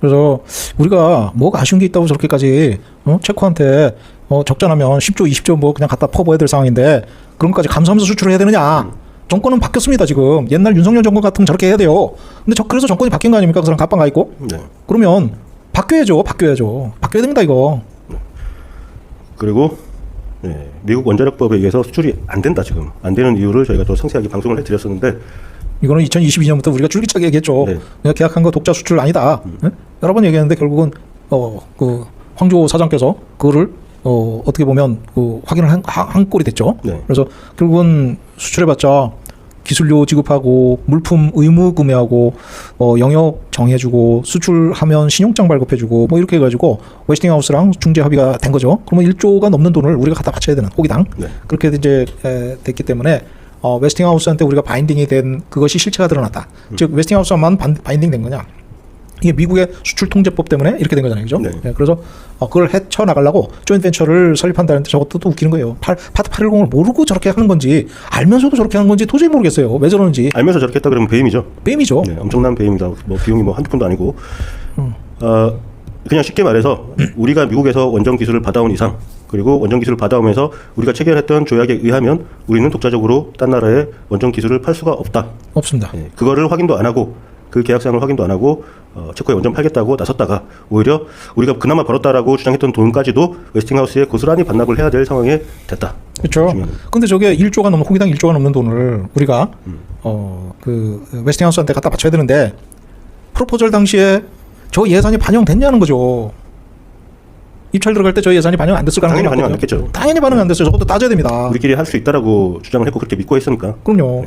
그래서 우리가 뭐가 아쉬운 게 있다고 저렇게까지 어? 체코한테 어, 적자나면 10조, 20조 뭐 그냥 갖다 퍼부어야 될 상황인데 그런 것까지 감수하면서 수출을 해야 되느냐? 정권은 바뀌었습니다 지금. 옛날 윤석열 정권 같으면 저렇게 해야 돼요. 근데 저 그래서 정권이 바뀐 거 아닙니까? 그 사람 갑방 가 있고. 네. 그러면 바뀌어야죠, 바뀌어야죠. 바뀌어야 됩니다 이거. 그리고 예, 미국 원자력법에 의해서 수출이 안 된다 지금 안 되는 이유를 저희가 또 상세하게 방송을 해드렸었는데 이거는 2022년부터 우리가 줄기차게 얘기했죠. 네. 내가 계약한 거 독자 수출 아니다. 예? 여러 번 얘기했는데 결국은 어 그 황조 사장께서 그거를 어 어떻게 보면 그 확인을 한, 한, 한 꼴이 됐죠. 네. 그래서 결국은 수출해봤자 기술료 지급하고 물품 의무 구매하고 어 영역 정해주고 수출하면 신용장 발급해주고 뭐 이렇게 해가지고 웨스팅하우스랑 중재 합의가 된 거죠. 그러면 1조가 넘는 돈을 우리가 갖다 바쳐야 되는 호기당 네. 그렇게 이제 에, 됐기 때문에 어, 웨스팅하우스한테 우리가 바인딩이 된 그것이 실체가 드러났다. 즉 웨스팅하우스만 반- 바인딩 된 거냐? 이게 미국의 수출 통제법 때문에 이렇게 된 거잖아요, 그죠? 네. 예, 그래서 어, 그걸 헤쳐 나가려고 조인트 벤처를 설립한다는데 저것도 또 웃기는 거예요. 팔, 파트 810을 모르고 저렇게 하는 건지 알면서도 저렇게 하는 건지 도저히 모르겠어요. 왜 저러는지 알면서 저렇게 했다 그러면 배임이죠. 배임이죠. 네, 엄청난 배임이다. 뭐 비용이 뭐 한두 푼도 아니고. 음. 어, 그냥 쉽게 말해서 우리가 미국에서 원전 기술을 받아온 이상 그리고 원전 기술을 받아오면서 우리가 체결했던 조약에 의하면 우리는 독자적으로 딴 나라에 원전 기술을 팔 수가 없다. 없습니다. 예, 그거를 확인도 안 하고 그 계약상을 확인도 안 하고 어, 체코에 원전 팔겠다고 나섰다가 오히려 우리가 그나마 벌었다라고 주장했던 돈까지도 웨스팅하우스에 고스란히 반납을 해야 될 상황에 됐다. 그렇죠. 근데 저게 1조가 넘는 호기당 1조가 넘는 돈을 우리가 어그 웨스팅하우스한테 갖다 바쳐야 되는데 프로포절 당시에 저 예산이 반영됐냐는 거죠. 입찰 들어갈 때저 예산이 반영 안 됐을 가능성이 당연히 반영 안 많거든요. 됐겠죠. 당연히 반영 안 됐어요. 저것도 따져야 됩니다. 우리끼리 할 수 있다라고 주장을 했고 그렇게 믿고 했으니까. 그럼요.